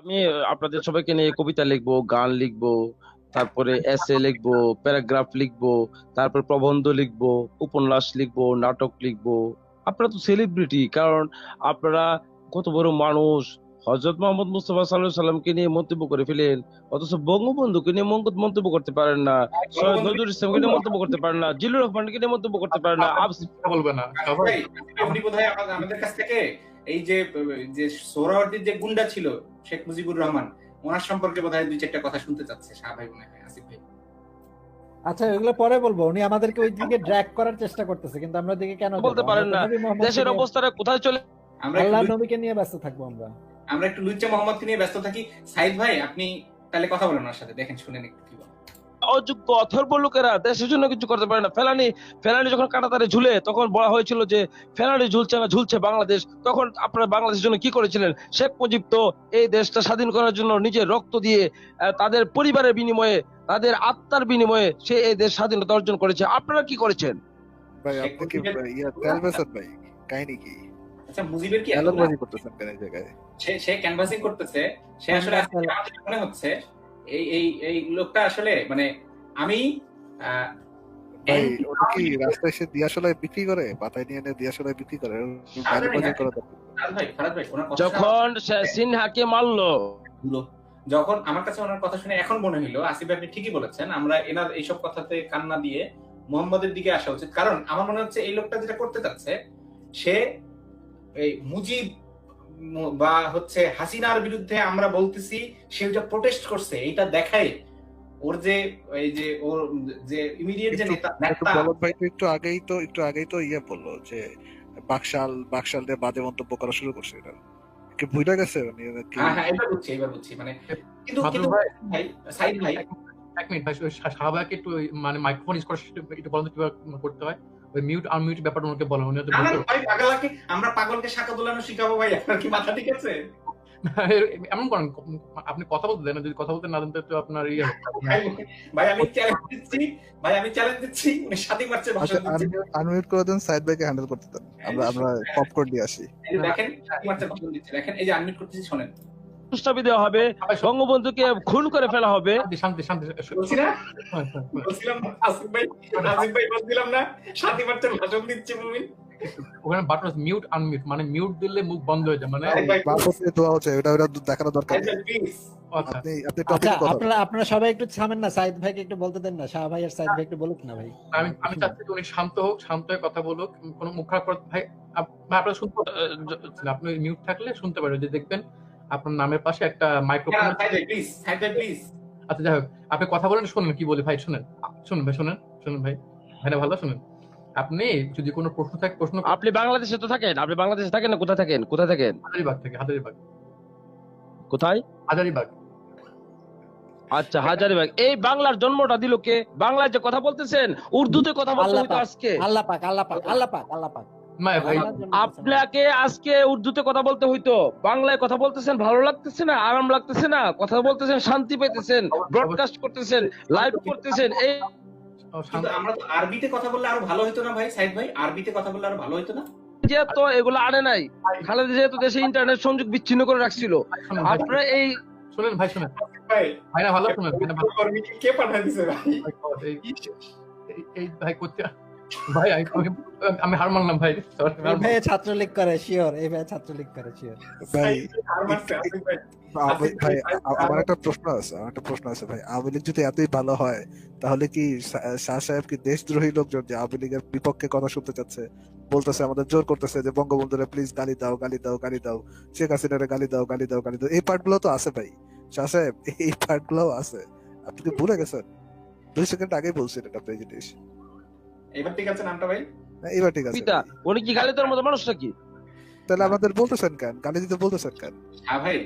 আমি আপনাদের সবাইকে নিয়ে কবিতা লিখব গান লিখব তারপরে এসে লিখব প্যারাগ্রাফ লিখব তারপর প্রবন্ধ লিখব উপন্যাস লিখব নাটক লিখব। আপনারা তো সেলিব্রিটি কারণ আপনারা কত বড় মানুষ। হজরত মোহাম্মদ মুস্তফা সাল্লাহ সাল্লামকে নিয়ে মন্তব্য করে ফেলেন অথচ বঙ্গবন্ধুকে নিয়ে মঙ্গ- মন্তব্য করতে পারেন না সৈয়দ নজরুল ইসলামকে নিয়ে মন্তব্য করতে পারেন না জিল্লুর রহমানকে নিয়ে মন্তব্য করতে পারেন না না সবাই বোধহয় আমাদের কাছ থেকে এই যে যে সোহরাওয়ার্দীর যে গুন্ডা ছিল শেখ মুজিবুর রহমান ওনার সম্পর্কে বোধহয় দুই চারটা কথা শুনতে চাচ্ছে শাহ ভাই মনে হয় আসিফ ভাই আচ্ছা এগুলো পরে বলব উনি আমাদেরকে ওই দিকে ড্র্যাগ করার চেষ্টা করতেছে কিন্তু আমরা ওদিকে কেন বলতে পারেন না। দেশের অবস্থাটা কোথায় চলে আমরা একটু আল্লাহ নবীকে নিয়ে ব্যস্ত থাকব আমরা আমরা একটু লুচ্চা মোহাম্মদকে নিয়ে ব্যস্ত থাকি সাইদ ভাই আপনি তাহলে কথা বলেন ওনার সাথে দেখেন শুনেন একটু কি। অযোগ্য অথর্ব লোকেরা দেশের জন্য কিছু করতে পারে না। ফেলানি ফেলানি যখন কাটাতারে ঝুলে তখন বলা হয়েছিল যে ফেলানি ঝুলছে না ঝুলছে বাংলাদেশ। তখন আপনারা বাংলাদেশের জন্য কি করেছিলেন? শেখ মুজিব তো এই দেশটা স্বাধীন করার জন্য নিজের রক্ত দিয়ে তাদের পরিবারের বিনিময়ে তাদের আত্মার বিনিময়ে সে এই দেশ স্বাধীনতা অর্জন করেছে। আপনারা কি করেছেন? ভাই শেখ আপনি কি ভাই, তেল বেচেন ভাই কাহিনী কি? আচ্ছা মুজিবের কি করতেছেন জায়গায়? সে সে ক্যানভাসিং করতেছে। সে আসলে আজকে আমার যেটা মনে হচ্ছে এই এই এই লোকটা আসলে মানে আমি রাস্তায় এসে দিয়াশলায় বিক্রি করে? পাতায় নিয়ে এনে দিয়াশলায় বিক্রি করে? কথা যখন সিনহাকে মারলো। যখন আমার কাছে ওনার কথা শুনে এখন মনে হইল আসিফ আপনি ঠিকই বলেছেন আমরা এনার এইসব কথাতে কান্না দিয়ে মোহাম্মদের দিকে আসা উচিত। কারণ আমার মনে হচ্ছে এই লোকটা যেটা করতে চাচ্ছে সে এই মুজিব বা হচ্ছে হাসিনার বিরুদ্ধে আমরা বলতেছি সে ওটা প্রোটেস্ট করছে এটা দেখায়। ওর যে এই যে ওর যে ইমিডিয়েট যে একটু- নেতা একটু ভাই তো একটু আগেই তো একটু আগেই তো ইয়ে বলল যে বাকশাল বাকশাল দিয়ে বাজে মন্তব্য করা শুরু করছে এটা। কি ভুলে গেছে কি হ্যাঁ হ্যাঁ এবার বুঝছি এবার বুঝছি। মানে কিন্তু কিন্তু ভাই, সাইদ ভাই। এক মিনিট ভাই ওই শা- শাহবাগকে একটু মানে মাইক্রোফোন ইউজ করা একটু- একটু বলেন কীভাবে করতে হয়। ওই মিউট আনমিউট ব্যাপারটা ওনাকে বলেন উনি হয়তো আমরা পাগলকে শাখা দোলানো শিখাবো ভাই আপনার কি মাথা ঠিক আছে? এমন করেন আপনি কথা বলতে দেন যদি কথা বলতে না দেন তো আপনার ইয়ে ভাই, ভাই আমি চ্যালেঞ্জ দিচ্ছি ভাই আমি চ্যালেঞ্জ দিচ্ছি উনি মার্চের আচ্ছা ভাষণ দিচ্ছি আনমিউট করে দেন সাইড বাইকে হ্যান্ডেল করতে দেন। আমরা আমরা পপকর্ন দিয়ে আসি। দেখেন ভাষণ দিচ্ছে দেখেন এই যে আনমিট করতেছি শোনেন। প্রস্তাবি দেওয়া হবে বঙ্গবন্ধুকে খুন করে ফেলা হবে। শান্তি শান্তি শান্তি। বলছিলাম? না, আসিফ ভাই আসিফ ভাই বলছিলাম না স্বাধীন মার্চের ভাষণ দিচ্ছে মুমিন। ওখানে বাটন মিউট আনমিউট মানে মিউট দিলে মুখ বন্ধ হয়ে যায় মানে ভাই, দোয়া হচ্ছে এটা ওটা দেখানো দরকার আচ্ছা আপনি আপনি আচ্ছা টপিক কথা আপনারা আপনারা সবাই একটু থামেন না সাইদ ভাইকে একটু বলতে দেন না শাহ ভাই আর সাইদ ভাই একটু বলুক না ভাই। আমি আমি চাচ্ছি উনি শান্ত হোক শান্ত হয়ে কথা বলুক কোনো মুখ খারাপ করে ভাই আপ- আপনারা শুনতে আপনি মিউট থাকলে শুনতে পারেন যে দেখবেন আপনার নামের পাশে একটা মাইক্রোফোন ভাই প্লিজ আচ্ছা যাই হোক। আপনি কথা বলেন শুনুন কি বলি ভাই শুনেন। শুনুন ভাই শুনেন শুনুন ভাই। ভাইরা ভালো শুনুন। আপনি যদি কোনো প্রশ্ন থাকে প্রশ্ন আপনি বাংলাদেশে তো থাকেন। আপনি বাংলাদেশে থাকেন না কোথায় থাকেন? কোথায় থাকেন? হাজারিবাগ থেকে হাজারিবাগ। কোথায়? হাজারিবাগ। আচ্ছা হাজারিবাগ। এই বাংলার জন্মটা দিল কে? বাংলায় যে কথা বলতেছেন উর্দুতে কথা বলতে আল্লাহ পাক। আজকে। আল্লাহ পাক আল্লাহ পাক আল্লাহ পাক আল্লাহ পাক। আপনাকে আজকে উর্দুতে কথা বলতে হইতো। বাংলায় কথা বলতেছেন ভালো লাগতেছে না আরাম লাগতেছে না কথা বলতেছেন শান্তি পেতেছেন ব্রডকাস্ট করতেছেন লাইভ করতেছেন এই আমরা তো আরবিতে কথা বললে আরও ভালো হতো না ভাই সাইদ ভাই? আরবিতে কথা বললে আরও ভালো হতো না? যে এগুলো আনে নাই খালেদা যেহেতু দেশে ইন্টারনেট সংযোগ বিচ্ছিন্ন করে রাখছিল আপনারা এই শুনেন ভাই শুনেন। ভাই ভাই না ভালো শুনেন ভাই না ভালো। কর্মীকে কে পাঠায় দিছে ভাই? এই- এই- এই ভাই করতে ভাই আমি হার মানলাম ভাই এই ভাই ছাত্রলীগ করে শিওর এই ভাই ছাত্রলীগ করে শিওর ভাই ভাই আমার একটা প্রশ্ন আছে আমার একটা প্রশ্ন আছে ভাই। আওয়ামী লীগ যদি এতই ভালো হয় তাহলে কি শাহ সাহেব কি দেশদ্রোহী লোকজন যে আওয়ামী লীগের বিপক্ষে কথা শুনতে চাচ্ছে বলতেছে আমাদের জোর করতেছে যে বঙ্গবন্ধুরে প্লিজ গালি দাও গালি দাও গালি দাও। শেখ হাসিনারে গালি দাও গালি দাও গালি দাও। এই পার্টগুলো তো আছে ভাই। শাহ সাহেব এই পার্টগুলো আছে। আপনি কি ভুলে গেছেন? দুই সেকেন্ড আগেই বলছেন এটা আপনি এই জিনিস। এবার ঠিক আছে নামটা ভাই? এবার ঠিক আছে। পিতা উনি কি গালিদের মতো মানুষ নাকি? তাহলে আমাদের বলতেছেন কেন? গালি দিতে বলতেছেন কেন? হ্যাঁ ভাই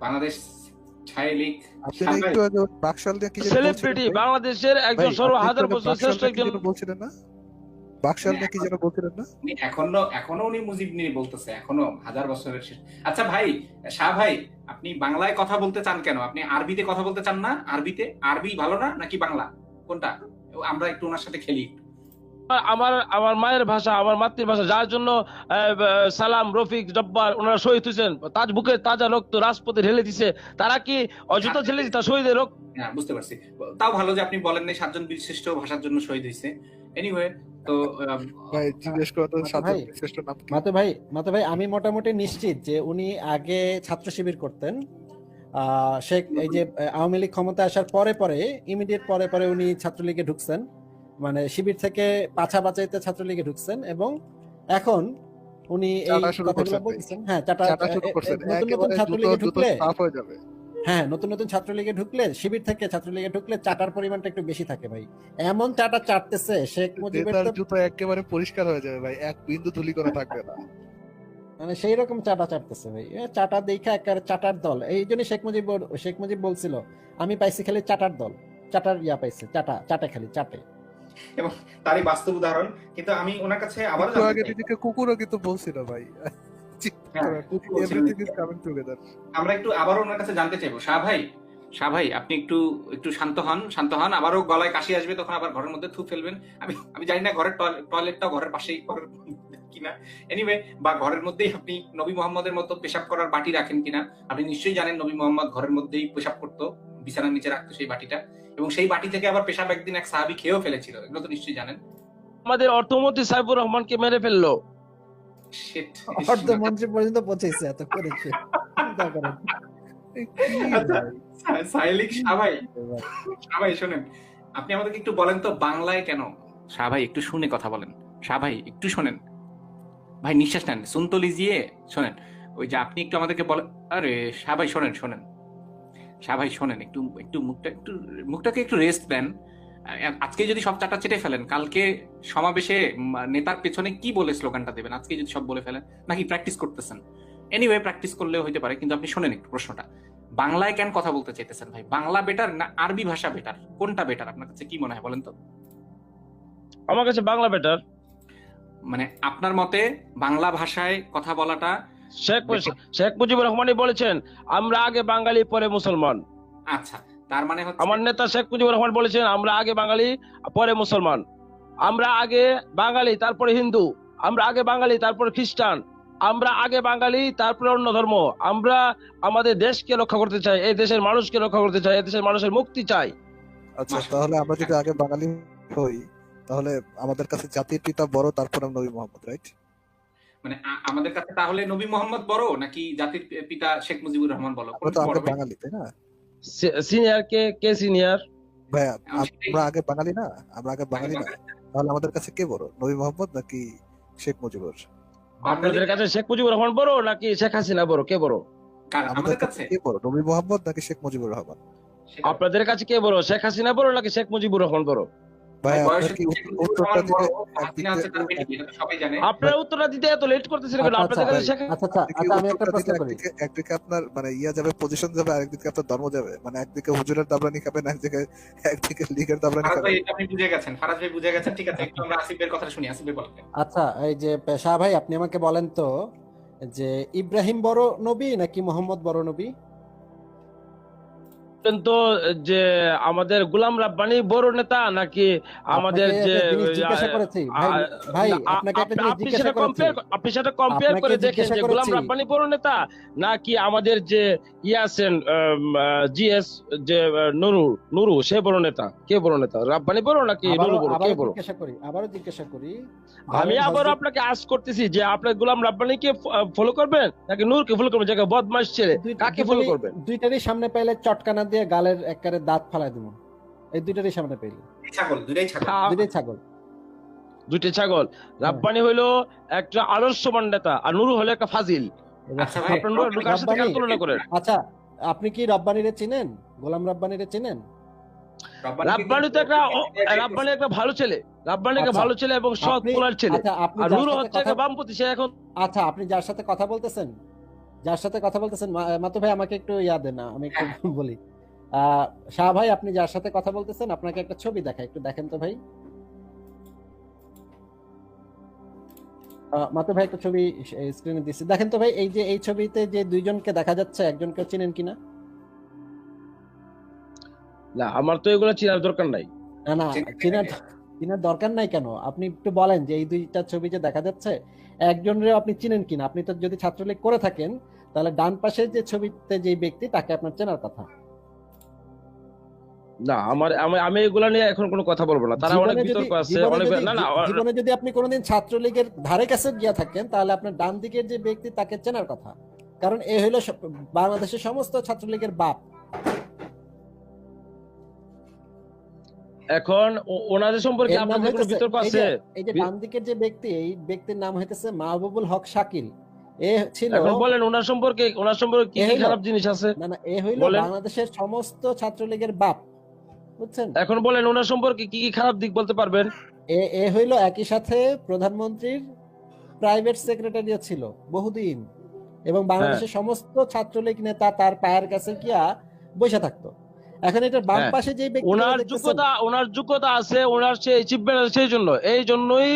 বাংলাদেশ ছায় লীগ আপনি না ভাই। একটু বাকশাল দিয়ে কি সেলিব্রিটি বাংলাদেশের একজন সর্ব হাজার বছর শ্রেষ্ঠ একজন বলছিলেন না? বাকশাল দিয়ে যেন বলছিলেন না? এখনও এখনও উনি মুজিব নিয়ে বলতেছে এখনও হাজার বছরের আচ্ছা ভাই শাহ ভাই আপনি বাংলায় কথা বলতে চান কেন? আপনি আরবিতে কথা বলতে চান না? আরবিতে? আরবি ভালো না নাকি বাংলা? কোনটা? আমরা একটু ওনার সাথে খেলি আমার আমার মায়ের ভাষা আমার মাতৃভাষা যার জন্য সালাম রফিক জব্বার ওনারা শহীদ হয়েছেন। তাজ বুকে তাজা রক্ত রাজপথে ঢেলে দিছে। তারা কি অযথা ঢেলে দিচ্ছে শহীদের রক্ত? হ্যাঁ বুঝতে পারছি। তাও ভালো যে আপনি বলেন নাই সাতজন বিশিষ্ট ভাষার জন্য শহীদ হয়েছে। এনিওয়ে তো ভাই জিজ্ঞেস সাতজন ভাই। নাম কি ভাই মাতো ভাই আমি মোটামুটি নিশ্চিত যে উনি আগে ছাত্র শিবির করতেন। আহ, শেখ এই যে আওয়ামী লীগ ক্ষমতা আসার পরে পরে ইমিডিয়েট পরে পরে উনি ছাত্রলীগে ঢুকছেন। মানে শিবির থেকে পাছা বাঁচাইতে ছাত্রলীগে ঢুকছেন এবং এখন উনি এই কথাগুলো বলছেন হ্যাঁ চাটা নতুন নতুন ছাত্রলীগে ঢুকলে হয়ে যাবে। হ্যাঁ নতুন নতুন ছাত্রলীগে ঢুকলে শিবির থেকে ছাত্রলীগে ঢুকলে চাটার পরিমাণটা একটু বেশি থাকে ভাই। এমন চাটা চাটতেছে শেখ মুজিবের জুতো একেবারে পরিষ্কার হয়ে যাবে ভাই। এক বিন্দু ধুলি করে থাকবে না। মানে সেই রকম চাটা চাটতেছে ভাই। চাটা দেখা একেবারে চাটার দল। এই জন্য শেখ মুজিব শেখ মুজিব বলছিল আমি পাইছি খালি চাটার দল। চাটার ইয়া পাইছে চাটা চাটে খালি চাটে। তারই বাস্তব উদাহরণ কিন্তু আমি ওনার কাছে জানতে আগে। কুকুরও কিন্তু বলছিল ভাই। হ্যাঁ, আমরা একটু আবারও ওনার কাছে জানতে চাইব। শাহ ভাই শাহ ভাই আপনি একটু একটু শান্ত হন শান্ত হন। আবারও গলায় কাশি আসবে তখন আবার ঘরের মধ্যে থু ফেলবেন। আমি আমি জানি না ঘরের টয়লেটটাও ঘরের পাশেই ঘরের কিনা। এনিওয়ে বা ঘরের মধ্যেই আপনি নবী মোহাম্মদের মতো পেশাব করার বাটি রাখেন কিনা? আপনি নিশ্চয়ই জানেন নবী মোহাম্মদ ঘরের মধ্যেই পেশাব করতো। বিছানার নিচে রাখতো সেই বাটিটা। এবং সেই বাটি থেকে আবার পেশাব একদিন এক সাহাবি খেয়েও ফেলেছিল। এগুলো তো নিশ্চয়ই জানেন। আমাদের অর্থমন্ত্রী সাইফুর রহমানকে মেরে ফেলল। Shit. অর্ধমন্ত্রী পর্যন্ত পৌঁছেছে এত করেছে আচ্ছা, সাইলিক শাহ শোনেন। আপনি আমাদেরকে একটু বলেন তো বাংলায় কেন? শাহ ভাই একটু শুনে কথা বলেন। শাহ ভাই একটু শোনেন। ভাই নিঃশ্বাস নেন। শুনতো লিজিয়ে শোনেন। ওই যে আপনি একটু আমাদেরকে বলেন আরে শাহ ভাই শোনেন শোনেন। ভাই শোনেন একটু একটু মুখটা একটু মুখটাকে একটু রেস্ট দেন। আজকে যদি সব চাটা চেটে ফেলেন কালকে সমাবেশে নেতার পেছনে কি বলে স্লোগানটা দেবেন? আজকে যদি সব বলে ফেলেন নাকি প্র্যাকটিস করতেছেন? এনিওয়ে প্র্যাকটিস করলেও হইতে পারে কিন্তু আপনি শোনেন একটু প্রশ্নটা। বাংলায় কেন কথা বলতে চাইতেছেন ভাই? বাংলা বেটার না আরবি ভাষা বেটার কোনটা বেটার আপনার কাছে? কি মনে হয় বলেন তো? আমার কাছে বাংলা বেটার মানে আপনার মতে বাংলা ভাষায় কথা বলাটা শেখ শেখ মুজিবুর রহমানই বলেছেন আমরা আগে বাঙালি পরে মুসলমান। আচ্ছা তার মানে হচ্ছে আমার নেতা শেখ মুজিবুর রহমান বলেছেন আমরা আগে বাঙালি পরে মুসলমান। আমরা আগে বাঙালি তারপরে হিন্দু। আমরা আগে বাঙালি তারপরে খ্রিস্টান। আমরা আগে বাঙালি তারপরে অন্য ধর্ম। আমরা আমাদের দেশকে রক্ষা করতে চাই এই দেশের মানুষকে রক্ষা করতে চাই এই দেশের মানুষের মুক্তি চাই। আচ্ছা তাহলে আমরা যদি আগে বাঙালি হই তাহলে আমাদের কাছে জাতির পিতা বড় তারপর নবী মোহাম্মদ রাইট? মানে আমাদের কাছে তাহলে নবী মোহাম্মদ বড় নাকি জাতির পিতা শেখ মুজিবুর রহমান বলো আমরা বড় আমরা বাঙালি তাই না? সিনিয়র কে কে সিনিয়র ভাইয়া আমরা আগে বাঙালি না? আমরা আগে বাঙালি না? তাহলে আমাদের কাছে কে বড়? নবী মোহাম্মদ নাকি শেখ মুজিবুর? আপনাদের কাছে শেখ মুজিবুর রহমান বড় নাকি শেখ হাসিনা বড়? কে বড়? আমাদের কাছে কে বড়? নবী মোহাম্মদ নাকি শেখ মুজিবুর রহমান? আপনাদের কাছে কে বড়? শেখ হাসিনা বড় নাকি শেখ মুজিবুর রহমান বড়? আপনার উত্তরটা দিতে এত লেট করতেছেন কেন? আচ্ছা, আপনাদের কাছে আচ্ছা, আচ্ছা আচ্ছা একদিকে আচ্ছা আমি একটা প্রশ্ন করি। একদিকে একদিকে আপনার মানে ইয়া যাবে পজিশন যাবে আরেকদিকে আপনার ধর্ম যাবে। মানে একদিকে হুজুরের দাবরানি খাবেন একদিকে একদিকে লীগের দাবরানি খাবেন। আপনি বুঝে গেছেন ফারাজ ভাই বুঝে গেছেন ঠিক আছে একটু আমরা আসিফের কথা শুনি আসিফ বলেন। আচ্ছা এই যে শাহ ভাই আপনি আমাকে বলেন তো যে ইব্রাহিম বড় নবী নাকি মোহাম্মদ বড় নবী? কিন্তু যে আমাদের গোলাম রাব্বানি বড় নেতা নাকি আমাদের যে আপনি- সেটা কম্পেয়ার করে দেখেন যে গোলাম রাব্বানি বড় নেতা নাকি আমাদের যে আছেন জিএস যে নুরু নুরু সে বড় নেতা? কে বড় নেতা? রাব্বানি বড় নাকি নুরু বড়? কে বড়? জিজ্ঞাসা করি আবারও জিজ্ঞাসা করি। আমি আপনাকে আজ করতেছি যে আপনি গোলাম রাব্বানিকে ফলো করবেন নাকি নূরকে ফলো করবেন? যাকে বদমাস ছেলে কাকে ফলো করবেন? দুইটারই সামনে পাইলে চটকানা দিয়ে গালের একবারে দাঁত ফালাই দেবো। এই দুইটারই সামনে পাইলে ছাগল ছাগল। দুইটাই ছাগল। দুইটি ছাগল। রাব্বানি হইল একটা আদর্শবান নেতা আর নুরু হলো একটা ফাজিল। আচ্ছা আচ্ছা আপনি কি রব্বানিরে চিনেন? গোলাম রব্বানিরে চিনেন? রাব্বানি তো একটা রাব্বানি একটা ভালো ছেলে। রাব্বানি একটা আচ্ছা। ভালো ছেলে এবং সৎ পোলার ছেলে। আচ্ছা আর যার নুরু সাথে হচ্ছে কথা একটা বামপন্থী সে এখন আচ্ছা আপনি যার সাথে কথা বলতেছেন? যার সাথে কথা বলতেছেন? মাতু ভাই আমাকে একটু ইয়া দেন না আমি একটু বলি। আহ, শাহ ভাই আপনি যার সাথে কথা বলতেছেন আপনাকে একটা ছবি দেখাই। একটু দেখেন তো ভাই। মাতু ভাই একটা ছবি স্ক্রিনে দিচ্ছি দেখেন তো ভাই এই যে এই ছবিতে যে দুইজনকে দেখা যাচ্ছে একজনকে চিনেন কিনা? না আমার তো এগুলো চেনার দরকার নাই। না না চিনার চিনার দরকার নাই কেন? আপনি একটু বলেন যে এই দুইটা ছবি যে দেখা যাচ্ছে একজনের আপনি চিনেন কিনা? আপনি তো যদি ছাত্রলীগ করে থাকেন তাহলে ডান পাশে যে ছবিতে যে ব্যক্তি তাকে আপনার চেনার কথা। না আমার আমি আমি এগুলা নিয়ে এখন কোনো কথা বলব না। তারা অনেক বিতর্ক আছে অনেক না না জীবনে যদি আপনি কোনোদিন ছাত্রলীগের ধারে কাছে গিয়া থাকেন তাহলে আপনার ডান দিকের যে ব্যক্তি তাকে চেনার কথা। কারণ এ হলো বাংলাদেশের সমস্ত ছাত্রলীগের বাপ। এখন ওনাদের সম্পর্কে আপনাদের কোনো বিতর্ক আছে? এই যে ডান দিকের যে ব্যক্তি এই ব্যক্তির নাম হইতেছে মাহবুবুল হক শাকিল। এ ছিল এখন বলেন ওনার সম্পর্কে ওনার সম্পর্কে কি খারাপ জিনিস আছে? না না এ হইল বাংলাদেশের সমস্ত ছাত্রলীগের বাপ। বুঝছেন? এখন বলেন ওনার সম্পর্কে কি কি খারাপ দিক বলতে পারবেন? এ এ হইল একই সাথে প্রধানমন্ত্রীর প্রাইভেট সেক্রেটারিও ছিল বহুদিন। এবং বাংলাদেশের সমস্ত ছাত্রলীগ নেতা তার পায়ের কাছে গিয়া বসে থাকতো। এখন এটা বাম হ্যাঁ। পাশে যে ব্যক্তি ওনার যোগ্যতা ওনার যোগ্যতা আছে ওনার সে অ্যাচিভমেন্ট আছে সেই জন্য। এই জন্যই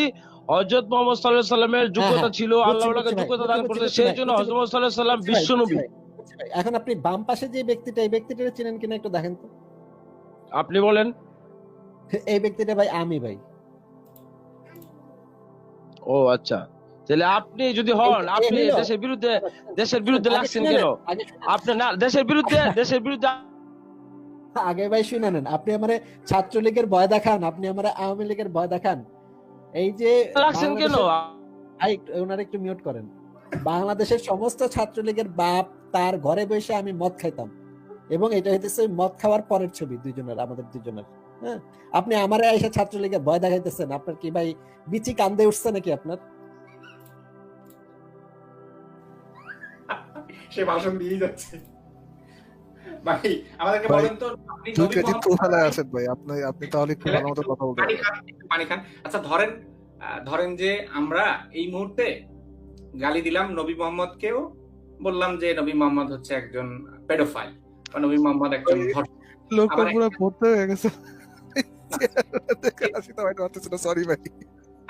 হযরত মোহাম্মদ সাল্লাল্লাহু আলাইহি সাল্লামের যোগ্যতা হ্যাঁ, ছিল আল্লাহ ওনাকে যোগ্যতা দান করেছে সেই জন্য হযরত মোহাম্মদ সাল্লাল্লাহু আলাইহি সাল্লাম বুঝছি ভাই। এখন আপনি বাম পাশে যে ব্যক্তিটা এই ব্যক্তিটা চিনেন কিনা একটু দেখেন তো। আপনি বলেন। এই ব্যক্তিটা ভাই আমি ভাই। ও আচ্ছা। তাহলে আপনি যদি হন আপনি দেশের বিরুদ্ধে দেশের বিরুদ্ধে আগে লাগছেন কেন। আপনি না দেশের বিরুদ্ধে দেশের বিরুদ্ধে আগে ভাই শুনে নেন আপনি আমারে ছাত্রলীগের ভয় দেখান আপনি আমারে আওয়ামী লীগের ভয় দেখান। এই যে লাগছেন কেন? ভাই, ওনারা একটু মিউট করেন। বাংলাদেশের সমস্ত ছাত্রলীগের বাপ তার ঘরে বসে আমি মদ খাইতাম। এবং এটা হইতেছে মদ খাওয়ার পরের ছবি দুইজনের আমাদের দুইজনের। হ্যাঁ? আপনি আমারে এসে ছাত্রলীগের ভয় দেখাইতেছেন আপনার কি ভাই বিচি কান্দে উঠছে নাকি আপনার? সে ভাষণ দিয়েই যাচ্ছে। ভাই আমাদেরকে বলেন তো আপনি আছেন ভাই? আপনি আপনি তাহলে একটু ভালো মতো কথা বলতে পানি খান একটু পানি খান। আচ্ছা ধরেন ধরেন যে আমরা এই মুহূর্তে গালি দিলাম নবী মোহাম্মদকেও বললাম যে নবী মোহাম্মদ হচ্ছে একজন পেডোফাইল। বা নবী মোহাম্মদ একজন। লোকটা পুরো ভর্তি হয়ে গেছে। সরি ভাই।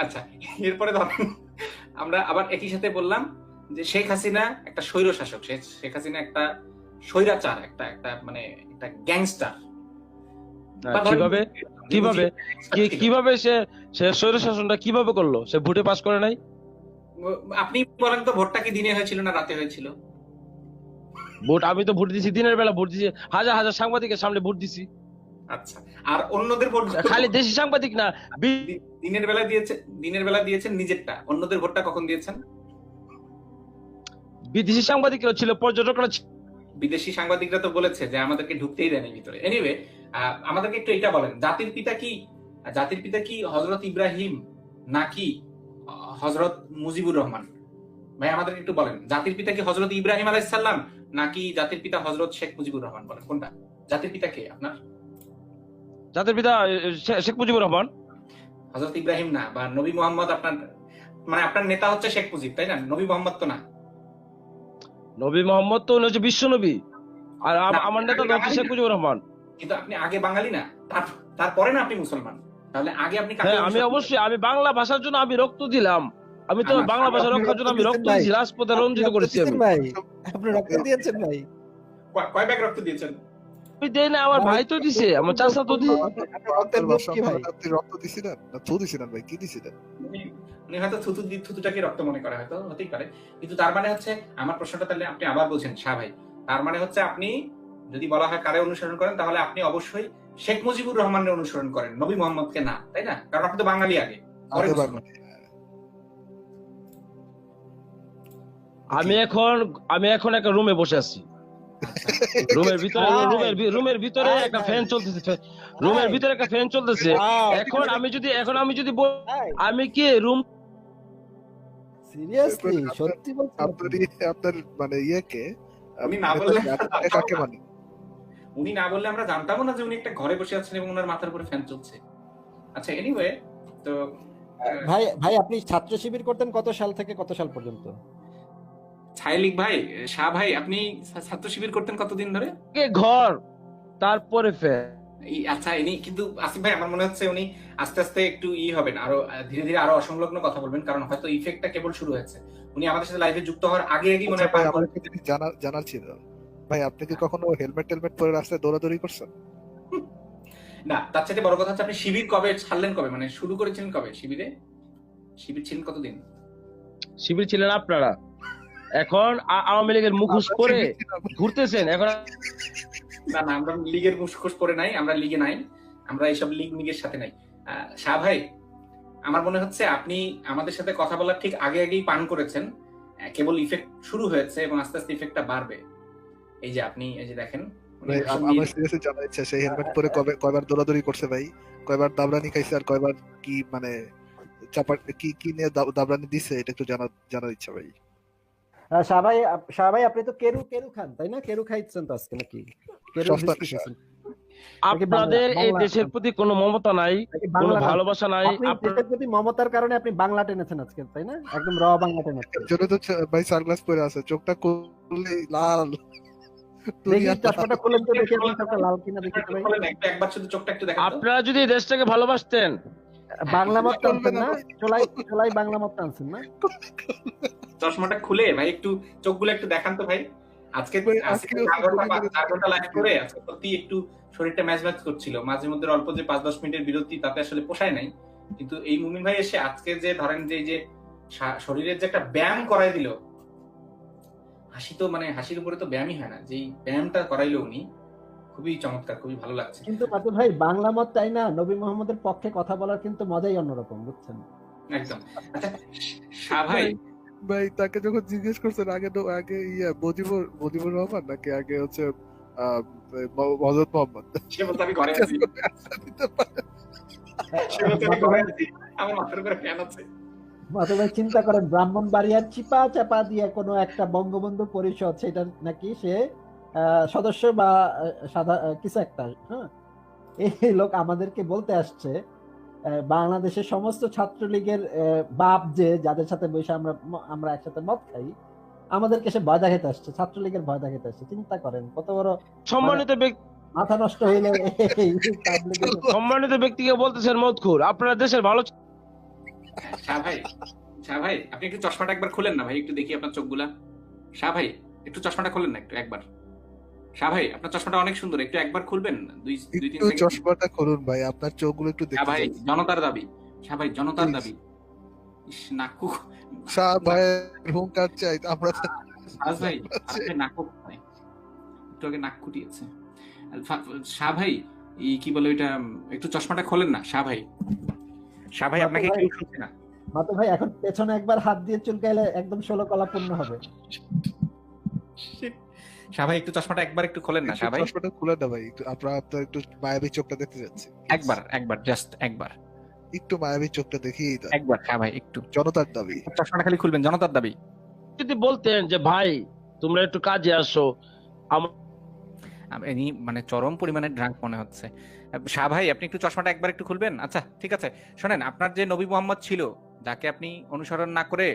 আচ্ছা এরপরে ধরেন আমরা আবার একই সাথে বললাম যে শেখ হাসিনা একটা স্বৈর শাসক শেখ হাসিনা একটা স্বৈরাচার একটা একটা মানে একটা গ্যাংস্টার। কীভাবে কীভাবে কীভাবে সে সে স্বৈর শাসনটা কীভাবে করল? সে ভোটে পাস করে নাই? আপনি বলেন তো ভোটটা কি দিনে হয়েছিল না রাতে হয়েছিল? ভোট আমি তো ভোট দিছি দিনের বেলা ভোট দিছি। হাজার হাজার সাংবাদিকের সামনে ভোট দিছি। আচ্ছা আর অন্যদের ভোট খালি দেশি সাংবাদিক না দিনের বেলা দিয়েছে দিনের বেলা দিয়েছেন নিজেরটা। অন্যদের ভোটটা কখন দিয়েছেন? বিদেশি সাংবাদিকরা ছিল পর্যটকরা বিদেশি সাংবাদিকরা তো বলেছে যে আমাদেরকে ঢুকতেই দেয়নি ভিতরে। এনিওয়ে আমাদেরকে একটু এটা বলেন জাতির পিতা কি? জাতির পিতা কি হজরত ইব্রাহিম নাকি হজরত মুজিবুর রহমান? ভাই আমাদেরকে একটু বলেন জাতির পিতা কি হজরত ইব্রাহিম আলাইসাল্লাম নাকি জাতির পিতা হজরত শেখ মুজিবুর রহমান বলেন? কোনটা? জাতির পিতা কে আপনার? জাতির পিতা শেখ মুজিবুর রহমান। হজরত ইব্রাহিম না বা নবী মোহাম্মদ আপনার মানে আপনার নেতা হচ্ছে শেখ মুজিব তাই না? নবী মোহাম্মদ তো না। নবী মোহাম্মদ তো হচ্ছে বিশ্ব নবী। আর আম- আমার নেতা তো হচ্ছে শেখ মুজিবুর রহমান। কিন্তু আপনি আগে বাঙালি না? তারপরে না আপনি মুসলমান? তাহলে আগে আপনি হ্যাঁ আমি অবশ্যই আমি বাংলা ভাষার জন্য আমি রক্ত দিলাম। আমি তো বাংলা ভাষা রক্ষার জন্য আমি রক্ত দিয়েছি রাজপথে রঞ্জিত করেছি আমি। ভাই। আপনি রক্ত দিয়েছেন ভাই। কয়- ব্যাগ রক্ত দিয়েছেন? আমি দেই না আমার ভাই তো দিছে আমার চাচা তো দিছে রক্তের গ্রুপ কি ভাই? আপনি রক্ত দিছিলেন? না থু দিছিলেন ভাই কি দিছিলেন? উনি উনি হয়তো থুতু দি থুতুটাকে রক্ত মনে করে হয়তো হতেই পারে। কিন্তু তার মানে হচ্ছে আমার প্রশ্নটা তাহলে আপনি আবার বলছেন শাহ ভাই। তার মানে হচ্ছে আপনি যদি বলা হয় কারে অনুসরণ করেন তাহলে আপনি অবশ্যই শেখ মুজিবুর রহমানের অনুসরণ করেন নবী মোহাম্মদকে না তাই না? কারণ আপনি তো বাঙালি আগে আমি এখন আমি এখন একটা রুমে বসে আছি। রুমের ভিতরে রুমের রুমের ভিতরে একটা ফ্যান চলতেছে রুমের ভিতরে একটা ফ্যান চলতেছে। এখন আমি যদি এখন আমি যদি বল- আমি কি রুম সিরিয়াসলি সত্যি বলছেন আপনার আপনি? আপনার মানে ইয়েকে উনি না বললে কাকে মানে? উনি না বললে আমরা জানতামও না যে উনি একটা ঘরে বসে আছেন এবং ওনার মাথার উপরে ফ্যান চলছে। আচ্ছা এনিওয়ে তো ভাই ভাই আপনি ছাত্র শিবির করতেন কত সাল থেকে কত সাল পর্যন্ত? ছায়লিক ভাই শাহ ভাই আপনি ছাত্র শিবির করতেন কতদিন ধরে? কে ঘর। তারপরে এই আচ্ছা ইনি কিন্তু আসিফ ভাই আমার মনে হচ্ছে উনি আস্তে আস্তে একটু ই হবেন আরও ধীরে ধীরে আরও অসংলগ্ন কথা বলবেন কারণ হয়তো ইফেক্টটা কেবল শুরু হয়েছে। উনি আমাদের সাথে লাইভে যুক্ত হওয়ার আগে আগেই মনে আচ্ছা হয় আমার করে- একটা জানার জানার ছিল। ভাই আপনি কি কখনো হেলমেট টেলমেট পরে রাস্তায় দৌড়াদৌড়ি করছেন? না তার চাইতে বড় কথা হচ্ছে আপনি শিবির কবে ছাড়লেন কবে? মানে শুরু করেছিলেন কবে শিবিরে? শিবির ছিলেন কতদিন? শিবির ছিলেন আপনারা? এখন আওয়ামী লীগের মুখোশ পরে ঘুরতেছেন এখন না না আমরা লিগের মুসখোশ পরে নাই আমরা লিগে নাই আমরা এইসব লিগ মিগের সাথে নাই। শাহ ভাই আমার মনে হচ্ছে আপনি আমাদের সাথে কথা বলার ঠিক আগে আগেই পান করেছেন। কেবল ইফেক্ট শুরু হয়েছে এবং আস্তে আস্তে ইফেক্টটা বাড়বে। এই যে আপনি এই যে দেখেন আমার সিরিয়াসলি জানা ইচ্ছা সেই হেলমেট পরে কবে কয়বার দৌড়াদৌড়ি করছে ভাই? কয়বার দাবরানি খাইছে আর কয়বার কি মানে চাপা কি কি নিয়ে দাব- দাবরানি দিছে এটা একটু জানার জানার ইচ্ছা ভাই। শাহবাই আপ- শাহবাই আপনি তো কেরু কেরু খান তাই না? কেরু খাইছেন তো আজকে নাকি? কেরু। খাইছেন। আপনাদের এই দেশের প্রতি কোনো মমতা নাই কোনো ভালোবাসা নাই আপনি আপনার দেশের প্রতি মমতার কারণে আপনি বাংলা টেনেছেন আজকে তাই না? একদম র বাংলা টেনেছেন। জন্য তো ভাই সানগ্লাস পরে আছে চোখটা করলেই লাল। দেখি দুনিয়া চশমাটা খুলেন তো দেখি আপনার চোখটা লাল কিনা দেখি তো ভাই। খোলেন, একটু একবার শুধু চোখটা একটু দেখান তো। আপনারা যদি দেশটাকে ভালোবাসতেন বাংলা মত টানছেন না। চোলাই চোলাই বাংলা মত টানছেন না? চশমাটা খুলে ভাই একটু চোখগুলো একটু দেখান তো ভাই। আজকে আজকে চার ঘণ্টা লাইভ করে আজকে সত্যি একটু শরীরটা ম্যাচ ম্যাচ করছিল। মাঝে মধ্যে অল্প যে পাঁচ দশ মিনিটের বিরতি তাতে আসলে পোষায় নাই। কিন্তু এই মুমিন ভাই এসে আজকে যে ধরেন যে এই যে শরীরের যে একটা ব্যায়াম করাই দিল হাসি তো মানে হাসির উপরে তো ব্যায়ামই হয় না। যে ব্যায়ামটা করাইলো উনি খুবই চমৎকার খুবই ভালো লাগছে। কিন্তু মাতু ভাই বাংলা মত তাই না? নবী মোহাম্মদের পক্ষে কথা বলার কিন্তু মজাই অন্যরকম বুঝছেন? একদম। আচ্ছা শাহ ভাই। ভাই তাকে যখন জিজ্ঞেস করছেন আগে তো আগে ইয়া মুজিবুর মুজিবুর রহমান নাকি আগে হচ্ছে আহ, হযরত মোহাম্মদ? সে বলতে আমি ঘরে আছি সে বলতে আমি ঘরে আছি আমার মাথার উপরে ফ্যান আছে। ভাই চিন্তা করেন ব্রাহ্মণ বাড়িয়ার চিপা চাপা দিয়ে কোনো একটা বঙ্গবন্ধু পরিষদ সেটা নাকি সে সদস্য বা সাধা কিছু একটা হ্যাঁ? এই লোক আমাদেরকে বলতে আসছে বাংলাদেশের সমস্ত ছাত্রলীগের আহ, বাপ যে যাদের সাথে বসে আমরা আমরা একসাথে মদ খাই আমাদেরকে সে ভয় দেখাতে আসছে ছাত্রলীগের ভয় দেখাতে আসছে। চিন্তা করেন কত বড় সম্মানিত ব্যক্তি মাথা নষ্ট হইলে এই সম্মানিত ব্যক্তিকে বলতেছেন মতখুর আপনারা দেশের ভালো শাহ ভাই শাহ ভাই আপনি একটু চশমাটা একবার খুলেন না ভাই একটু দেখি আপনার চোখগুলা। শাহ ভাই একটু চশমাটা খুলেন না একটু একবার। ভাই আপনার চশমাটা অনেক সুন্দর একটু একবার খুলবেন? দুই দুই তিন সেকেন্ড। চশমাটা খুলুন ভাই আপনার চোখগুলো একটু ভাই জনতার দাবি শাহ ভাই জনতার দাবি। ইস নাকু শাহ ভাইয়ের হুঙ্কার চাই আমরা ভাই ভাই নাকু একটু আগে নাক ফা- শাহ ভাই এই কি বলে ওইটা একটু চশমাটা খোলেন না শাহ ভাই। শাহ ভাই আপনাকে কেউ শুনছে না। মাতু ভাই এখন পেছনে একবার হাত দিয়ে চুলকাইলে একদম ষোলো কলা পূর্ণ হবে। শাহ একটু চশমাটা একবার একটু খোলেন না চশমাটা খুলে না ভাই একটু আমরা আপনার একটু মায়াবী চোখটা দেখতে যাচ্ছি। একবার একবার জাস্ট একবার। একটু মায়াবী চোখটা দেখি। একবার একটু। জনতার দাবি। চশমাটা খালি খুলবেন জনতার দাবি। যদি বলতেন যে ভাই তোমরা একটু কাজে আসো। ইনি মানে চরম পরিমাণে ড্রাঙ্ক মনে হচ্ছে। শাহ ভাই আপনি একটু চশমাটা একবার একটু খুলবেন? আচ্ছা ঠিক আছে। শোনেন আপনার যে নবী মোহাম্মদ ছিল যাকে আপনি অনুসরণ না করে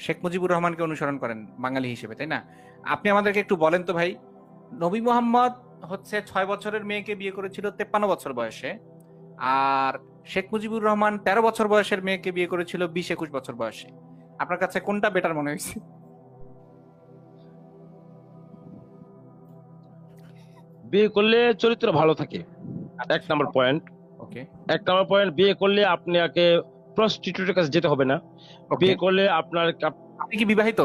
শেখ মুজিবুর রহমানকে অনুসরণ করেন বাঙালি হিসেবে তাই না? আপনি আমাদেরকে একটু বলেন তো ভাই। নবী মোহাম্মদ হচ্ছে ছয় বছরের মেয়েকে বিয়ে করেছিল তেপ্পান্ন বছর বয়সে আর শেখ মুজিবুর রহমান তেরো বছর বয়সের মেয়েকে বিয়ে করেছিল বিশ একুশ বছর বয়সে। আপনার কাছে কোনটা বেটার মনে হয়েছে? বিয়ে করলে চরিত্র ভালো থাকে। এক নাম্বার পয়েন্ট ওকে এক নাম্বার পয়েন্ট বিয়ে করলে আপনাকে প্রস্টিটিউটের কাছে যেতে হবে না। বিয়ে করলে আপনার আপনি কি বিবাহিত?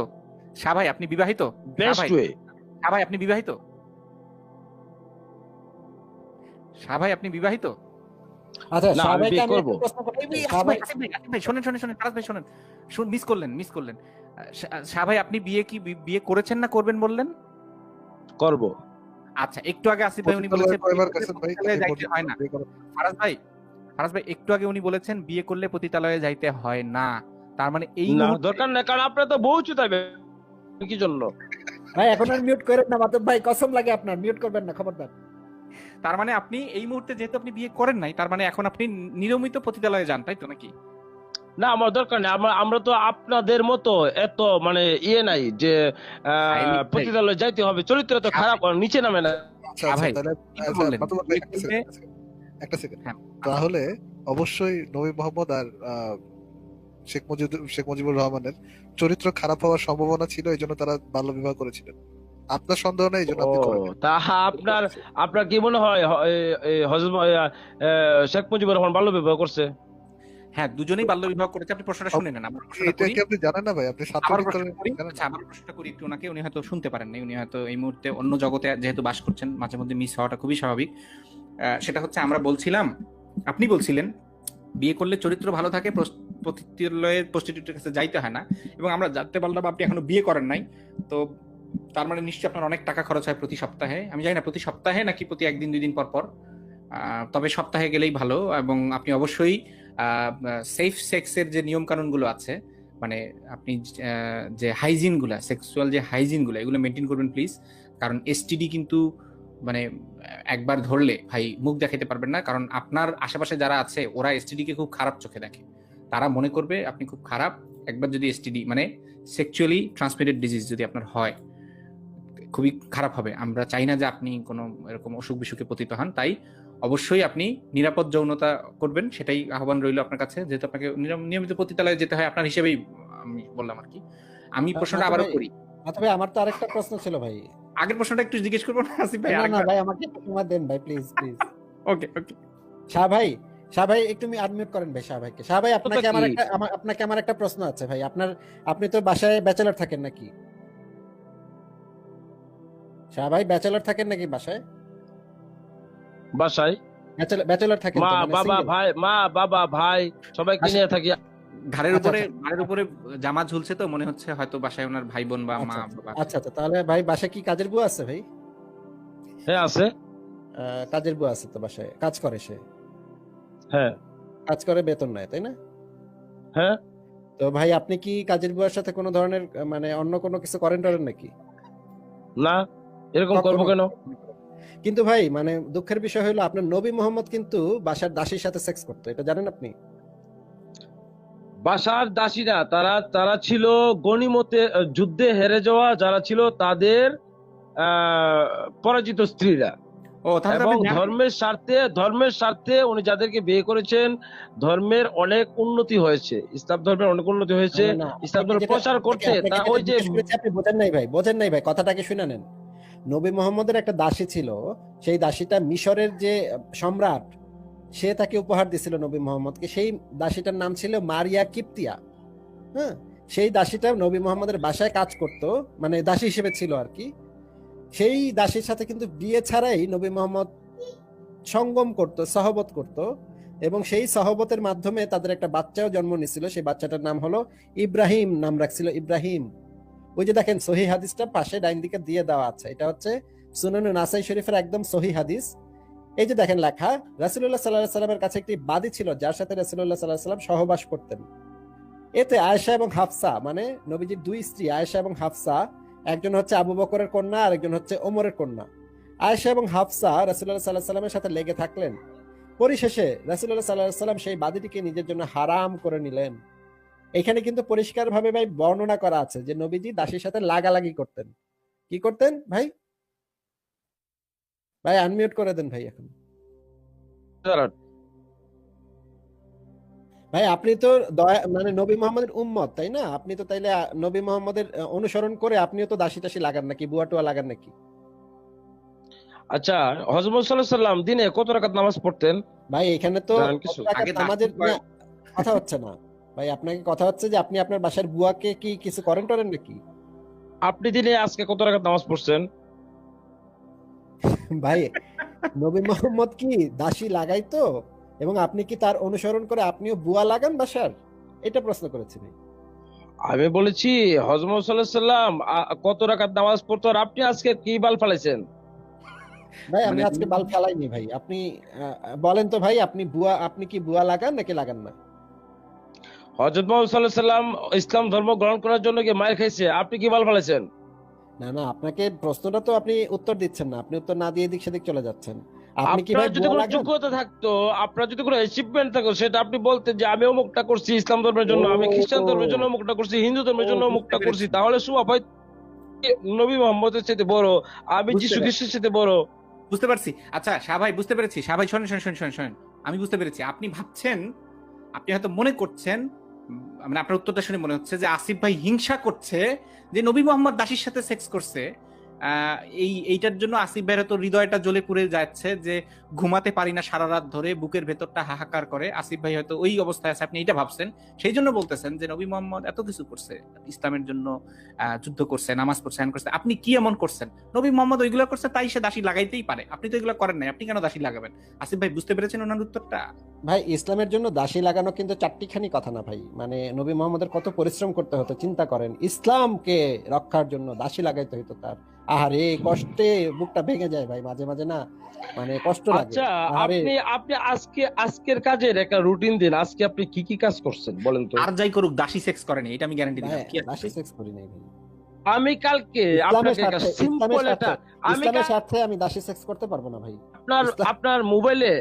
শাহ ভাই আপনি বিবাহিত? শাহ ভাই আপনি বিবাহিত? শাহ ভাই আপনি বিবাহিত? আচ্ছা। একটা প্রশ্ন করি। এই ভাই, আসিফ সবাই- ভাই, আসিফ ভাই, আসিফ ভাই, শোনেন শোনেন শোনেন ভাই শোনেন। মিস করলেন মিস করলেন। শাহ ভাই আপনি বিয়ে কি বিয়ে করেছেন না করবেন বললেন? করব। আচ্ছা একটু আগে আসিফ ভাই উনি বলেছেন বিয়ে করলে পতিতালয়ে যাইতে হয় না। ফারাজ ভাই ফারাজ ভাই একটু আগে উনি বলেছেন বিয়ে করলে পতিতালয়ে যাইতে হয় না। তার মানে এই দরকার নেই কারণ আপনার তো বউ চুতাবে কি জন্য? ভাই এখন আর মিউট করেন না মাতব ভাই কসম লাগে আপনার মিউট করবেন না খবরদার। তার মানে আপনি এই মুহূর্তে যেহেতু আপনি বিয়ে করেন নাই তার মানে এখন আপনি নিয়মিত পতিতালয়ে যান তাই তো নাকি? না আমার দরকার নেই আমরা তো আপনাদের মতো এত মানে ইয়ে নাই যে পতিতালয়ে যাইতে হবে চরিত্র তো খারাপ নিচে নামে না। আচ্ছা আচ্ছা ভাই, তাহলে কি আচ্ছা, একটা সেকেন্ড হ্যাঁ। তাহলে অবশ্যই নবী মোহাম্মদ আর আহ, শেখ মুজিব শেখ মুজিবুর রহমানের চরিত্র খারাপ হওয়ার সম্ভাবনা ছিল এই জন্য তারা বাল্য বিবাহ করেছিলেন। আপনার সন্দেহ নেই জন্য আপনি তা আপনার আপনার কি মনে হয় শেখ মুজিবুর রহমান বাল্য বিবাহ করছে? হ্যাঁ দুজনেই বাল্য বিবাহ করেছে। আপনি প্রশ্নটা শুনে নেন আমার এটা কি আপনি জানেন না ভাই? আপনি আচ্ছা না? আবার প্রশ্নটা করি একটু ওনাকে। উনি হয়তো শুনতে পারেন নাই উনি হয়তো এই মুহূর্তে অন্য জগতে যেহেতু বাস করছেন মাঝে মধ্যে মিস হওয়াটা খুবই স্বাভাবিক। আহ, সেটা হচ্ছে আমরা বলছিলাম আপনি বলছিলেন বিয়ে করলে চরিত্র ভালো থাকে প্রতিলয়ের প্রস্টিটিউটের কাছে যাইতে হয় না। এবং আমরা জানতে পারলাম, আপনি এখনও বিয়ে করেন নাই। তো তার মানে নিশ্চয়ই আপনার অনেক টাকা খরচ হয় প্রতি সপ্তাহে। আমি জানি না, প্রতি সপ্তাহে নাকি প্রতি একদিন, দুই দিন পর পর? তবে সপ্তাহে গেলেই ভালো। এবং আপনি অবশ্যই সেফ সেক্সের যে নিয়ম কানুনগুলো আছে মানে আপনি যে হাইজিনগুলা সেক্সুয়াল যে হাইজিনগুলা এগুলো মেনটেন করবেন প্লিজ কারণ এসটিডি কিন্তু মানে একবার ধরলে ভাই মুখ দেখাতে পারবেন না। কারণ আপনার আশেপাশে যারা আছে, ওরা এসটিডি কে খুব খারাপ চোখে দেখে। তারা মনে করবে আপনি খুব খারাপ। একবার যদি এসটিডি মানে সেক্সুয়ালি ট্রান্সমিটেড ডিজিজ যদি আপনার হয় খুবই খারাপ হবে। আমরা চাই না যে আপনি কোনো এরকম অসুখ বিসুখে পতিত হন। তাই অবশ্যই আপনি নিরাপদ যৌনতা করবেন সেটাই আহ্বান রইল আপনার কাছে। যেহেতু আপনাকে নিয়মিত পতিতালয়ে যেতে হয় আপনার হিসেবেই আমি বললাম আর কি। আমি প্রশ্নটা আচ্ছা আবারও করি। আচ্ছা ভাই আমার তো আরেকটা প্রশ্ন ছিল ভাই। আগের প্রশ্নটা একটু জিজ্ঞেস করব না আসিফ ভাই? না ভাই আমাকে দেন ভাই please please okay okay Shah ভাই শাহ ভাই একটু আনমিউট করেন ভাই শাহ ভাইকে শাহ ভাই আপনাকে আমার একটা আপনাকে আমার একটা প্রশ্ন আছে ভাই। আপনার আপনি তো বাসায় ব্যাচেলর থাকেন নাকি? শাহ ভাই ব্যাচেলর থাকেন নাকি বাসায়? বাসায়? ব্যাচেলর থাকেন মা মানে বাবা ভাই মা বাবা ভাই সবাইকে আচ্ছা। নিয়ে থাকি। ঘাড়ের আচ্ছা, উপরে আচ্ছা। ঘাড়ের উপরে জামা ঝুলছে তো মনে হচ্ছে হয়তো বাসায় ওনার ভাই বোন বা মা আচ্ছা, বাবা। আচ্ছা আচ্ছা। তাহলে ভাই বাসায় কি কাজের বুয়া আছে ভাই? হ্যাঁ আছে। আহ, কাজের বুয়া আছে তো বাসায়। কাজ করে সে। হ্যাঁ। কাজ করে বেতন নেয় তাই না? হ্যাঁ। তো ভাই আপনি কি কাজের বুয়ার সাথে কোনো ধরনের মানে অন্য কোনো কিছু করেন টরেন নাকি? না। এরকম করব কেন? কিন্তু ভাই মানে দুঃখের বিষয় হলো আপনার নবী মোহাম্মদ কিন্তু বাসার দাসীর সাথে সেক্স করতো এটা জানেন আপনি? বাসার দাসীরা তারা তারা ছিল গণিমতে যুদ্ধে হেরে যাওয়া যারা ছিল তাদের আহ, পরাজিত স্ত্রীরা। এবং ধর্মের স্বার্থে ধর্মের স্বার্থে উনি যাদেরকে বিয়ে করেছেন ধর্মের অনেক উন্নতি হয়েছে। ইসলাম ধর্মের অনেক উন্নতি হয়েছে। ইসলাম ধর্ম প্রচার করতে তা ওই যে আপনি বোঝেন নাই ভাই বোঝেন নাই ভাই কথাটাকে শুনে নেন? নবী মোহাম্মদের একটা দাসী ছিল সেই দাসীটা মিশরের যে সম্রাট সে তাকে উপহার দিয়েছিল নবী মোহাম্মদকে। সেই দাসীটার নাম ছিল মারিয়া কিপ্তিয়া। হ্যাঁ? সেই দাসীটা নবী মোহাম্মদের বাসায় কাজ করত মানে দাসী হিসেবে ছিল আর কি। সেই দাসীর সাথে কিন্তু বিয়ে ছাড়াই নবী মোহাম্মদ সঙ্গম করত, সহবত করত এবং সেই সহবতের মাধ্যমে তাদের একটা বাচ্চাও জন্ম নিছিল সেই বাচ্চাটার নাম হলো ইব্রাহিম, নাম রাখছিল ইব্রাহিম। ওই যে দেখেন, সহি হাদিসটা পাশে ডাইন দিকে দিয়ে দেওয়া আছে। এটা হচ্ছে সুনানু নাসাই শরীফের একদম সহি হাদিস। এই যে দেখেন লেখা রাসুল্লাহ সাল্লাহ সাল্লামের কাছে একটি বাদী ছিল, যার সাথে রাসুল্লাহ সাল্লাহ সাল্লাম সহবাস করতেন। এতে আয়েশা এবং হাফসা মানে নবীজির দুই স্ত্রী, আয়েশা এবং হাফসা একজন হচ্ছে আবু বকরের কন্যা আর একজন হচ্ছে ওমরের কন্যা। আয়েশা এবং হাফসা রাসুল্লাহ সাল্লাহ সাল্লামের সাথে লেগে থাকলেন। পরিশেষে রাসুল্লাহ সাল্লাহ সাল্লাম সেই বাদীটিকে নিজের জন্য হারাম করে নিলেন। এখানে কিন্তু পরিষ্কারভাবে ভাই বর্ণনা করা আছে যে নবীজি দাসীর সাথে লাগালাগি করতেন। কি করতেন ভাই? ভাই আনমিউট করে দেন ভাই এখন। ভাই আপনি তো দয়া মানে নবী মোহাম্মদের উম্মত তাই না? আপনি তো তাইলে নবী মোহাম্মদের অনুসরণ করে আপনিও তো দাসী টাসি লাগান নাকি? বুয়া টুয়া লাগান নাকি? আচ্ছা হজরত সাল্লাহ সাল্লাম দিনে কত রাকাত নামাজ পড়তেন? ভাই এখানে তো নামাজের কথা হচ্ছে না। ভাই আপনাকে কথা হচ্ছে যে আপনি আপনার বাসার বুয়াকে কি কিছু করেন টরেন নাকি? আপনি দিনে আজকে কত রাকাত নামাজ পড়ছেন? ভাই নবী মোহাম্মদ কি দাসী লাগাইতো? এবং আপনি কি তার অনুসরণ করে আপনিও বুয়া লাগান বাসার এটা প্রশ্ন করেছি ভাই। আমি বলেছি হজরত সাল্লাম কত রাকাত নামাজ পড়তো আর আপনি আজকে কি বাল ফালাইছেন? ভাই আমি মানে আজকে বাল ফেলাইনি ভাই। আপনি বলেন তো ভাই আপনি বুয়া আপনি কি বুয়া লাগান নাকি লাগান না? হজরত মোহাম্মদ সাল্লাহ সাল্লাম ইসলাম ধর্ম গ্রহণ করার জন্য কি মায়ের খাইছে আপনি কি বাল ফালাইছেন? না না আপনাকে প্রশ্নটা তো আপনি উত্তর দিচ্ছেন না। আপনি উত্তর না দিয়ে দিক সেদিক চলে যাচ্ছেন। আপনি কি ভাই যদি কোনো যোগ্যতা থাকতো আপনার যদি কোনো অ্যাচিভমেন্ট থাকতো সেটা আপনি বলতেন যে আমি অমুকটা করছি ইসলাম ধর্মের জন্য আমি খ্রিস্টান ধর্মের জন্য অমুকটা করছি হিন্দু ধর্মের জন্য বুঝতে অমুকটা পেরেছি। করছি। তাহলে সুমা ভাই নবী মোহাম্মদের চাইতে বড় আমি যিশু খ্রিস্টের চাইতে বড়। বুঝতে পারছি। আচ্ছা শাহ ভাই বুঝতে পেরেছি। শাহ ভাই শোনেন শোনেন শোনেন শোনেন। শোনেন আমি বুঝতে পেরেছি। আপনি ভাবছেন আপনি হয়তো মনে করছেন মানে আপনার উত্তরটা শুনে মনে হচ্ছে যে আসিফ ভাই হিংসা করছে যে নবী মোহাম্মদ দাসির সাথে সেক্স করছে। এই, এইটার জন্য আসিফ ভাইয়ের তো হৃদয়টা জ্বলে পুড়ে যাচ্ছে যে ঘুমাতে পারি না সারা রাত ধরে, বুকের ভেতরটা হাহাকার করে। আসিফ ভাই হয়তো ওই অবস্থায় আছে, আপনি এটা ভাবছেন। সেই জন্য বলতেছেন যে নবী মোহাম্মদ এত কিছু করছে, ইসলামের জন্য যুদ্ধ করছে, নামাজ পড়ছে হ্যান করছে। আপনি কি এমন করছেন? নবী মোহাম্মদ ওইগুলো করছে, তাই সে দাসী লাগাইতেই পারে। আপনি তো এগুলো করেন নাই, আপনি কেন দাসী লাগাবেন? আসিফ ভাই, বুঝতে পেরেছেন ওনার উত্তরটা? ভাই, ইসলামের জন্য দাসী লাগানো কিন্তু চারটিখানি কথা না ভাই। মানে নবী মোহাম্মদের কত পরিশ্রম করতে হতো, চিন্তা করেন। ইসলামকে রক্ষার জন্য দাসী লাগাইতে হতো তার। আহারে কষ্টে বুকটা ভেঙে যায় ভাই মাঝে মাঝে না মানে কষ্ট লাগে। আচ্ছা আপনি আপনি আজকে আজকের কাজের একটা রুটিন দিন আজকে আপনি কি কি কাজ করছেন বলেন তো? আর যাই করুক দাসী সেক্স করেনি এটা আমি গ্যারান্টি দিলাম কি আছে? দাসী সেক্স করি নাই ভাই। আমি কালকে আপনাকে একটা সিম্পল একটা আমি স্বার্থে আমি দাসী সেক্স করতে পারব না ভাই। আপনার আপনার মোবাইলে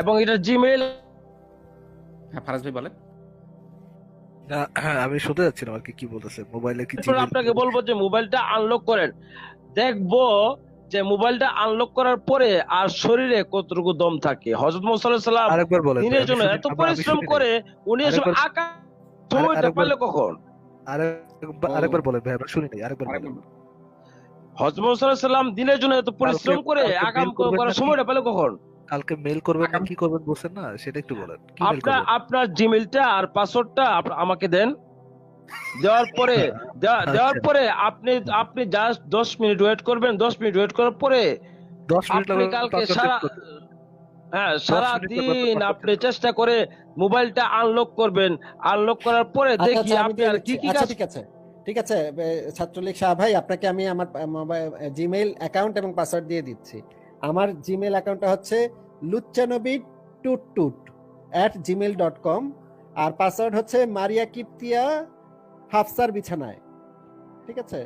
এবং এটা জিমেইল হ্যাঁ ফারাজ ভাই বলেন। আমি শুনতে যাচ্ছিলাম আর কি কি বলতেছে মোবাইলে কি আপনাকে বলব যে মোবাইলটা আনলক করেন। দেখব যে মোবাইলটা আনলক করার পরে আর শরীরে কতটুকু দম থাকে। হজরত মোহাম্মদ সাল্লাম আরেকবার বলেন দিনের জন্য এত পরিশ্রম করে উনি এসব আঁকা সময়টা পাইলো কখন? আরেকবার। আরেকবার বলেন ভাই আমরা শুনি নাই আরেকবার বলেন। হজরত মোহাম্মদ সাল্লাম দিনের জন্য এত পরিশ্রম করে আগাম করার সময়টা পেলে কখন? কালকে মেল করবেন না কি করবেন বলছেন না সেটা একটু বলেন। আপনার আপনার জিমেইলটা আর পাসওয়ার্ডটা আমাকে দেন। দেওয়ার পরে দেওয়ার আচ্ছা। পরে আপনি আপনি জাস্ট দশ মিনিট ওয়েট করবেন দশ মিনিট ওয়েট করার পরে দশ মিনিট আপনি কালকে সারা হ্যাঁ সারা দিন আপনি চেষ্টা করে মোবাইলটা আনলক করবেন। আনলক করার পরে আচ্ছা, দেখি আচ্ছা, আপনি আর কি কি কাজ ঠিক আছে। ঠিক আছে ছাত্রলীগ শাহ ভাই আপনাকে আমি আমার জিমেইল অ্যাকাউন্ট এবং পাসওয়ার্ড দিয়ে দিচ্ছি। আমার জিমেইল অ্যাকাউন্টটা হচ্ছে লুচ্চানবী toot toot at Gmail dot com R password হচ্ছে মারিয়া কিপ্তিয়া হাফসার বিছানায়। ঠিক আছে?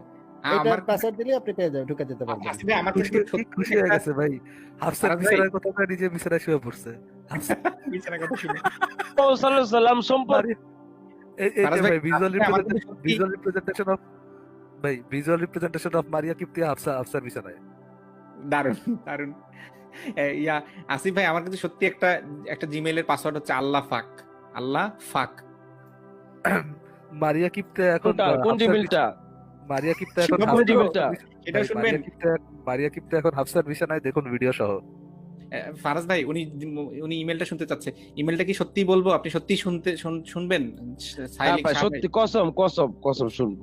আমার এটার পাসওয়ার্ড দিলে আপনি পেয়ে যাবেন ঢুকে যেতে পারবেন। আসিফ ভাই আমার খুশি খুশি হয়ে গেছে ভাই। হাফসার বিছানার কথা নিজে বিছানায় শুয়ে পড়ছে। বিছানার কথা শুনে। সাল্লাল্লাহু আলাইহি সাল্লাম সম্পর্কে ভিজুয়াল রিপ্রেজেন্টেশন অফ ভাই ভিজুয়াল রিপ্রেজেন্টেশন অফ মারিয়া কিপ্তিয়া হাফসা হাফসার বিছানায়। দারুণ দারুণ ইয়া আসিফ ভাই আমার কিন্তু সত্যি একটা একটা জিমেইলের পাসওয়ার্ড হচ্ছে আল্লাহ ফাক। আল্লাহ ফাক। মারিয়া কিপ্তিয়া এখন কোন জিমেইলটা মারিয়া কিপ্তিয়া এখন হাফসার জিমেইলটা? ভাই, শুনবেন? মারিয়া কিপ্তিয়া এখন হাফসার বিছানায় দেখুন ভিডিও সহ। ফারাজ ভাই উনি উনি ইমেলটা শুনতে চাচ্ছে। ইমেলটা কি সত্যি বলব? আপনি সত্যি শুনতে শুনবেন? হ্যাঁ সত্যি কসম কসম কসম শুনব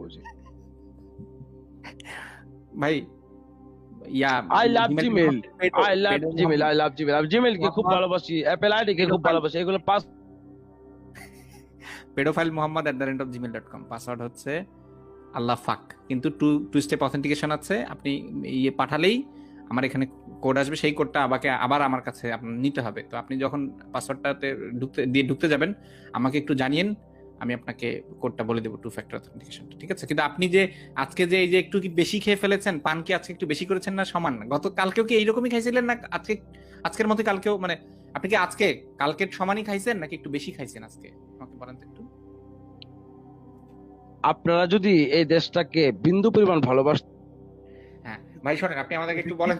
ভাই ইয়া I love email- I love Gmail I love Gmail আমি জিমেল কে খুব ভালোবাসি অ্যাপেল আইডি কে খুব ভালোবাসি এগুলো pass pedophile Mohammad at the rate of Gmail dot com password হচ্ছে আল্লাহ ফাক। কিন্তু টু টু স্টেপ অথেন্টিকেশন আছে। আপনি ইয়ে পাঠালেই আমার এখানে কোড আসবে। সেই কোডটা আমাকে আবার আমার কাছে আপনার নিতে হবে। তো আপনি যখন পাসওয়ার্ডটাতে ঢুকতে দিয়ে ঢুকতে যাবেন আমাকে একটু জানিয়েন। আমি আপনাকে কোডটা বলে দেবো টু ফ্যাক্টর অথেন্টিকেশন ঠিক আছে? কিন্তু আপনি যে আজকে যে এই যে একটু কি বেশি খেয়ে ফেলেছেন পান কি আজকে একটু বেশি করেছেন না সমান না? গত কালকেও কি এইরকমই খাইছিলেন না? আজকে আজকের মতো কালকেও মানে আপনি কি আজকে কালকের সমানই খাইছেন নাকি একটু বেশি খাইছেন আজকে? আমাকে বলেন তো একটু। আপনারা যদি এই দেশটাকে বিন্দু পরিমাণ ভালোবাস হ্যাঁ ভাই শোনেন আপনি আমাদেরকে একটু বলেন।